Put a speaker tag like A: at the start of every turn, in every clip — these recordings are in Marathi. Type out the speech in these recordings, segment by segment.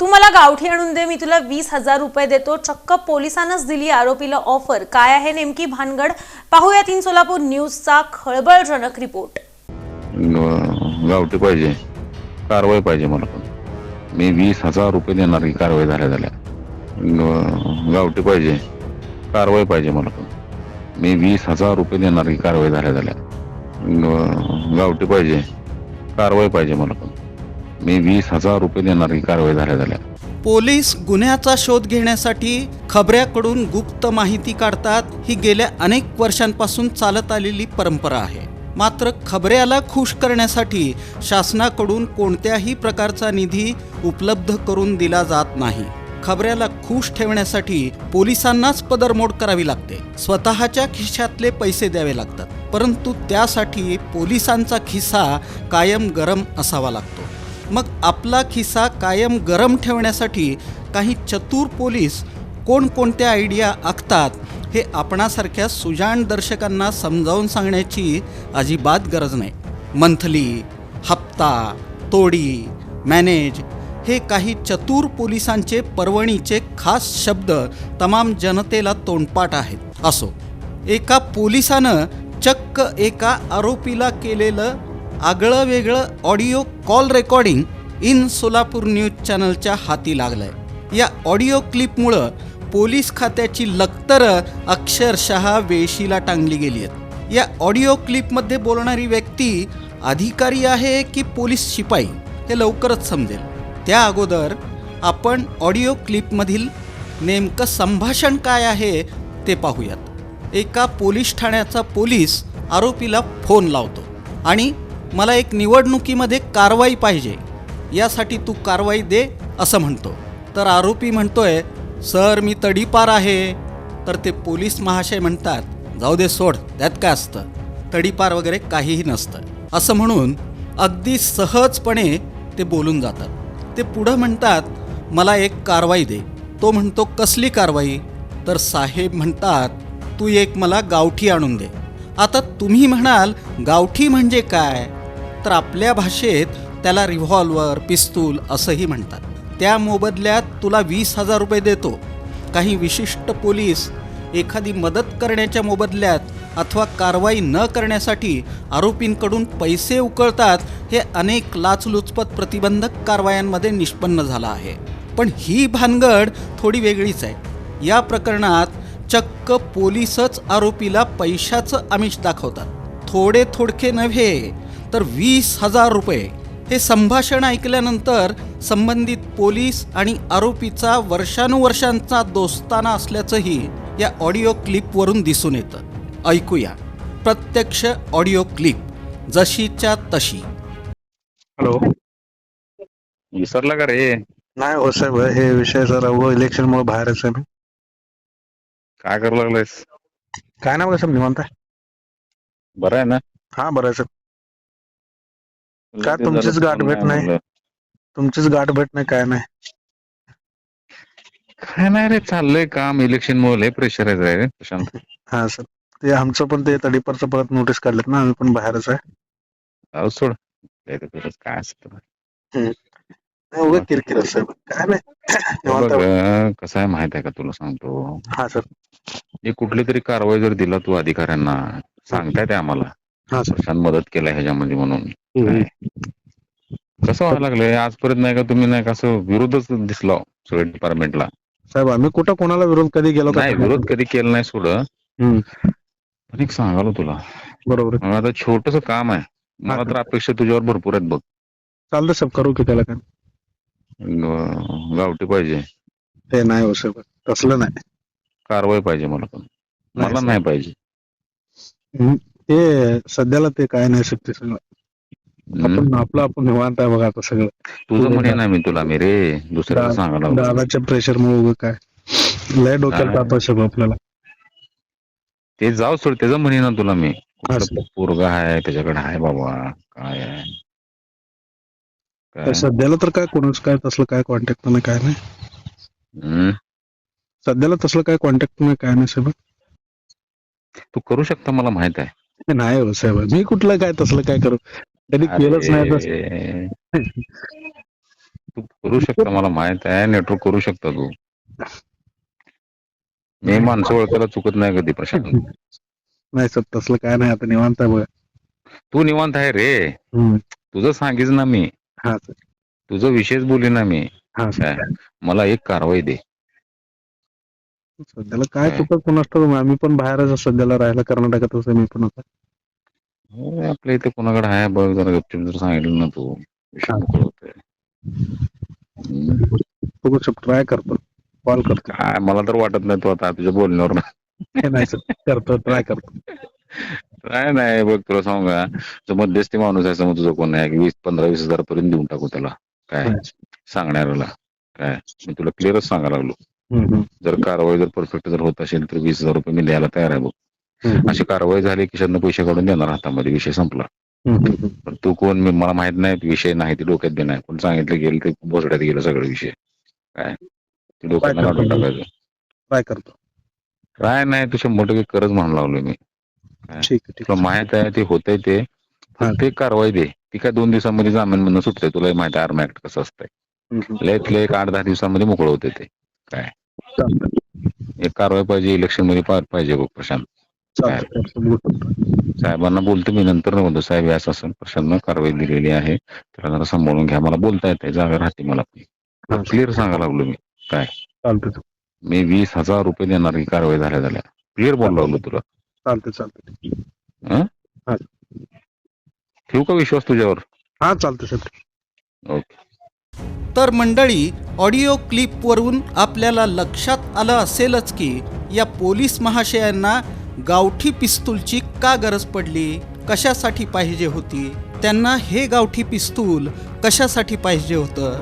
A: तू मला गावठी आणून दे मी तुला वीस हजार रुपये देतो. चक्क पोलिसांनाच दिली आरोपीला ऑफर काय आहे नेमकी भानगड? पाहूया तीन सोलापूर न्यूजचा खळबळजनक रिपोर्ट
B: गावठी पाहिजे. कारवाई पाहिजे मला पण. मी वीस हजार रुपये देणार की कारवाई झाल्या झाल्या. ग- गावठी पाहिजे. कारवाई पाहिजे मला पण. मी वीस हजार रुपये देणार की कारवाई झाल्या झाल्या. ग- गावठी पाहिजे. कारवाई पाहिजे मला पण. मी वीस हजार रुपये देणार ही कारवाई झाल्या झाल्या.
C: पोलीस गुन्ह्याचा शोध घेण्यासाठी खबऱ्याकडून गुप्त माहिती काढतात ही गेल्या अनेक वर्षांपासून चालत आलेली परंपरा आहे. मात्र खबऱ्याला खुश करण्यासाठी शासनाकडून कोणत्याही प्रकारचा निधी उपलब्ध करून दिला जात नाही. खबऱ्याला खुश ठेवण्यासाठी पोलिसांनाच पदरमोड करावी लागते. स्वतःच्या खिशातले पैसे द्यावे लागतात. परंतु त्यासाठी पोलिसांचा खिसा कायम गरम असावा लागतो. मग आपला खिसा कायम गरम ठेवण्यासाठी काही चतुर पोलीस कोणकोणत्या आयडिया आखतात हे आपणासारख्या सुजाण दर्शकांना समजावून सांगण्याची अजिबात गरज नाही. मंथली हप्ता तोडी मॅनेज हे काही चतुर पोलिसांचे पर्वणीचे खास शब्द तमाम जनतेला तोंडपाठ आहेत. असो एका पोलिसानं चक्क एका आरोपीला केलेलं आगळं वेगळं audio call recording in Solapur news चॅनलच्या हाती लागलंय. या ऑडिओ क्लिपमुळं पोलीस खात्याची लक्तरं अक्षरशः वेशीला टांगली गेली आहेत. या ऑडिओ क्लिपमध्ये बोलणारी व्यक्ती अधिकारी आहे की पोलीस शिपाई हे लवकरच समजेल. त्या अगोदर आपण ऑडिओ क्लिपमधील नेमकं संभाषण काय आहे ते पाहूयात. एका पोलीस ठाण्याचा पोलीस आरोपीला फोन लावतो आणि मला एक निवडणुकीमध्ये कारवाई पाहिजे यासाठी तू कारवाई दे असं म्हणतो. तर आरोपी म्हणतोय सर मी तडीपार आहे. तर ते पोलीस महाशय म्हणतात जाऊ दे सोड त्यात काय असतं? तडीपार वगैरे काहीही नसतं. असं म्हणून अगदी सहजपणे ते बोलून जातात. ते पुढं म्हणतात मला एक कारवाई दे. तो म्हणतो कसली कारवाई? तर साहेब म्हणतात तू एक मला गावठी आणून दे. आता तुम्ही म्हणाल गावठी म्हणजे काय? तर आपल्या भाषेत त्याला रिव्हॉल्वर पिस्तूल असंही म्हणतात. त्या मोबदल्यात तुला वीस हजार रुपये देतो. काही विशिष्ट पोलीस एखादी मदत करण्याच्या मोबदल्यात अथवा कारवाई न करण्यासाठी आरोपींकडून पैसे उकळतात हे अनेक लाचलुचपत प्रतिबंधक कारवायांमध्ये निष्पन्न झालं आहे. पण ही भानगड थोडी वेगळीच आहे. या प्रकरणात चक्क पोलीसच आरोपीला पैशाचं आमिष दाखवतात. थोडे थोडके नव्हे तर वीस हजार रुपये. हे संभाषण ऐकल्यानंतर संबंधित पोलीस आणि आरोपीचा वर्षानुवर्षांचा दोस्ताना असल्याचंही या ऑडिओ क्लिपवरून दिसून येतं. ऐकूया. प्रत्यक्ष ऑडिओ क्लिप. जशीच्या तशी.
D: हॅलो.
B: विसरला का रे?
D: नाही हो साहेब हे विषय जरा व इलेक्शन मुळे बाहेरच आहे मी.
B: काय करू लागलायस
D: काय नाही बघा साहेब निवांत आहे?
B: बरं आहे ना?
D: हा बरं आहे साहेब काय तुमचीच गाठ भेट नाही? तुमचीच गाठ भेट नाही काय नाही?
B: काय नाही रे चाललंय काम इलेक्शन मुळे लय प्रेशर आहे रे प्रशांत.
D: हा सर. ते आमचं पण ते तडीपरचं परत नोटीस काढलेत ना आम्ही पण बाहेरच आहे.
B: जाऊ सोड. काय ते करत काय असतं?
D: नाही, किरकिर काय नाही. निवांत आहे.
B: कसं आहे माहीत आहे का तुला सांगतो?
D: हा सर.
B: हे कुठली तरी कारवाई जर दिला तू अधिकाऱ्यांना सांगताय ते आम्हाला.
D: हा सर.
B: प्रशांत मदत केलाय ह्याच्यामध्ये म्हणून.
D: हम्म.
B: कसं व्हायला लागलंय? आजपर्यंत नाही का तुम्ही नाही का असं विरोधच दिसला सगळ्या डिपार्टमेंटला
D: साहेब आम्ही कुठं कोणाला विरोध कधी गेलो का
B: नाही विरोध कधी केला नाही सोड.
D: हम्म.
B: पण एक सांगालो तुला.
D: बरोबर. आहे.
B: मला आता छोटस काम आहे. मला तर अपेक्षा तुझ्यावर भरपूर आहेत बघ.
D: चालतं साहेब करू की त्याला काय?
B: ग- गावठी पाहिजे.
D: ते नाही हो साहेब तसलं नाही.
B: कारवाई पाहिजे मला पण. मला. नाही पाहिजे.
D: ते सध्याला ते काय नाही शकते सगळं.
B: हम्म?
D: आपण आपलं आपण निवांत आहे बघा आता सगळं.
B: तुझं म्हणे ना मी तुला मी रे दुसऱ्याला
D: दा-
B: सांगायला लागलो.
D: दादाच्या प्रेशर मुळे काय. लय डोक्याला? ताप आहे सगळं आपल्याला.
B: ते जाऊ सोड त्याचं म्हणे ना तुला मी.
D: असं.
B: पोरगा आहे त्याच्याकडे आहे बाबा काय आहे?
D: तर सध्याला तर काय कोणाच काय तसलं काय कॉन्टॅक्ट नाही काय नाही.
B: हम्म?
D: सध्याला तसलं काय कॉन्टॅक्ट नाही काय नाही साहेब
B: तू करू शकता मला माहीत आहे.
D: नाही हो साहेब मी कुठलं काय तसलं काय करू? कधी केलंच नाही तसं
B: अरे, तू करू शकता मला माहीत आहे नेटवर्क करू शकता तू. मी माणसं ओळखायला चुकत नाही कधी प्रशांत.
D: नाही सर तसलं काय नाही आता निवांत आहे बघा.
B: तू निवांत आहे रे.
D: हम्म.
B: तुझं सांगीच ना मी.
D: हा सर
B: तुझं विशेष बोली ना मी.
D: हा सर
B: काय मला एक कारवाई दे.
D: सध्याला काय
B: काय?
D: चुकत कोण असतं आम्ही पण बाहेरच सध्याला राहायला. कर्नाटकातच आहे मी पण आता.
B: हो, आपल्या इथे कोणाकडे आहे? बघ जरा गपचिप जर सांगितलं ना तू. विषय मोकळं होतंय. हम्म.
D: बघू शकतो. ट्राय करतो कॉल करतो
B: काय? मला तर वाटत नाही तू आता तुझ्या बोलण्यावर.
D: हे नाही सर. करतो. ट्राय करतो
B: काय नाही. बघ तुला सांगू का? जो मध्यस्थी माणूस आहे समज तुझं कोण आहे वीस पंधरा वीस हजार पर्यंत देऊन टाकू त्याला. काय? सांगणाऱ्याला. काय? मी तुला क्लिअरच सांगायला लागलो. जर कारवाई जर परफेक्ट जर होत असेल तर वीस हजार रुपये मी द्यायला तयार आहे बघ. अशी कारवाई झाली की शातनं पैसे काढून देणार हातामध्ये विषय संपला. पण तू कोण? मी मला माहीत नाही विषय नाही ते डोक्यात बी नाही. कोण सांगितलं गेलं ते बोसड्यात गेलं सगळं विषय. काय? ते डोक्यात
D: काय
B: काढून
D: करतो?
B: टाकायचं. काय नाही तू शंभर टक्के करच म्हणून लावलोय मी. तुला माहीत आहे ते होतंय ते. फक्त एक कारवाई दे. ती काय दोन दिवसामध्ये जामीन म्हणून सुटते तुला माहिती आहे आर्म ऍक्ट कसं असतंय. लयत लय एक आठ दहा दिवसामध्ये मोकळं होते ते.
D: चालतंय
B: एक कारवाई पाहिजे इलेक्शनमध्ये पार पाहिजे बघ प्रशांत. साहेबांना बोलतो मी नंतर म्हणतो साहेब हे असं प्रशांतनं कारवाई दिलेली आहे. त्याला जरा सांभाळून घ्या. मला बोलता येते जागा राहते मला क्लिअर सांगायला लागलो मी.
D: सर.
B: मी वीस हजार रुपये देणार ही कारवाई झाल्या झाल्या. क्लिअर बोललो लागलो तुला. हं?
D: हा.
B: ठेवू का विश्वास तुझ्यावर?
D: हा चालतंय सर
B: ओके.
C: तर मंडळी ऑडिओ क्लिपवरून आपल्याला लक्षात आलं असेलच की या पोलीस महाशयांना गावठी पिस्तूलची का गरज पडली? कशासाठी पाहिजे होती? त्यांना हे गावठी पिस्तूल कशासाठी पाहिजे होतं?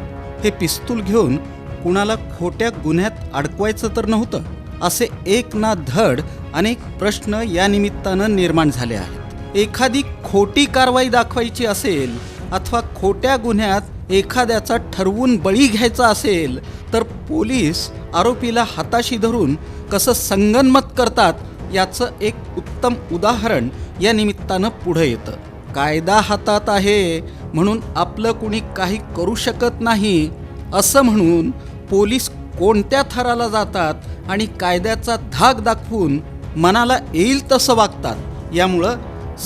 C: हे पिस्तूल घेऊन कुणाला खोट्या गुन्ह्यात अडकवायचं तर नव्हतं असे एक ना धड अनेक प्रश्न या निमित्तानं निर्माण झाले आहेत. एखादी खोटी कारवाई दाखवायची असेल अथवा खोट्या गुन्ह्यात एखाद्याचा ठरवून बळी घ्यायचा असेल तर पोलीस आरोपीला हाताशी धरून कसं संगनमत करतात याचं एक उत्तम उदाहरण या निमित्तानं पुढं येतं. कायदा हातात आहे म्हणून आपलं कुणी काही करू शकत नाही असं म्हणून पोलीस कोणत्या थराला जातात आणि कायद्याचा धाक दाखवून मनाला येईल तसं वागतात यामुळं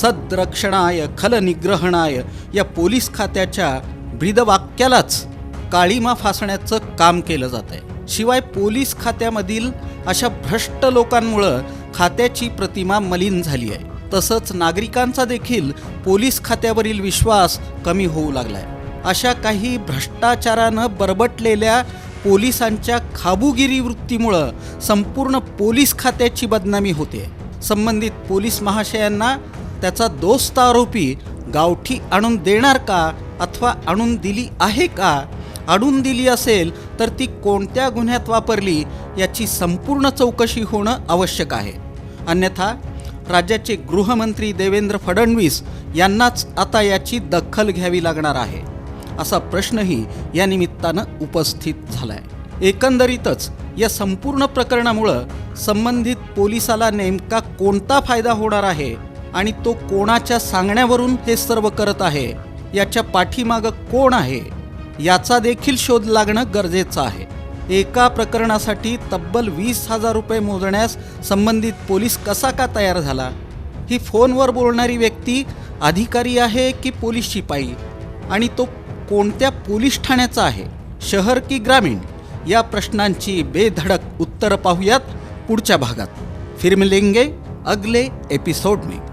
C: सद्रक्षणाय खलनिग्रहणाय या पोलीस खात्याच्या ब्रीदवाक्यालाच काळीमा फासण्याचं काम केलं जात आहे शिवाय पोलीस खात्यामधील अशा भ्रष्ट लोकांमुळं खात्याची प्रतिमा मलिन झाली आहे. तसंच नागरिकांचा देखील पोलीस खात्यावरील विश्वास कमी होऊ लागलाय. अशा काही भ्रष्टाचारानं बरबटलेल्या पोलिसांच्या खाबुगिरी वृत्तीमुळं संपूर्ण पोलीस खात्याची बदनामी होते संबंधित पोलीस महाशयांना त्याचा दोस्त आरोपी गावठी आणून देणार का अथवा आणून दिली आहे का? आणून दिली असेल तर ती कोणत्या गुन्ह्यात वापरली याची संपूर्ण चौकशी होणं आवश्यक आहे. अन्यथा राज्याचे गृहमंत्री देवेंद्र फडणवीस यांनाच आता याची दखल घ्यावी लागणार आहे असा प्रश्नही या निमित्तानं उपस्थित झालाय. एकंदरीतच या संपूर्ण प्रकरणामुळं संबंधित पोलिसाला नेमका कोणता फायदा होणार आहे आणि तो कोणाच्या सांगण्यावरून हे सर्व करत आहे याच्या पाठीमागं कोण आहे याचा देखील शोध लागणं गरजेचं आहे. एका प्रकरणासाठी तब्बल वीस हजार रुपये मोजण्यास संबंधित पोलीस कसा का तयार झाला? ही फोनवर बोलणारी व्यक्ती अधिकारी आहे की पोलीस शिपाई? आणि तो कोणत्या पोलीस ठाण्याचा आहे? शहर की ग्रामीण? या प्रश्नांची बेधडक उत्तरं पाहूयात पुढच्या भागात. फिर मिलेंगे अगले एपिसोड में.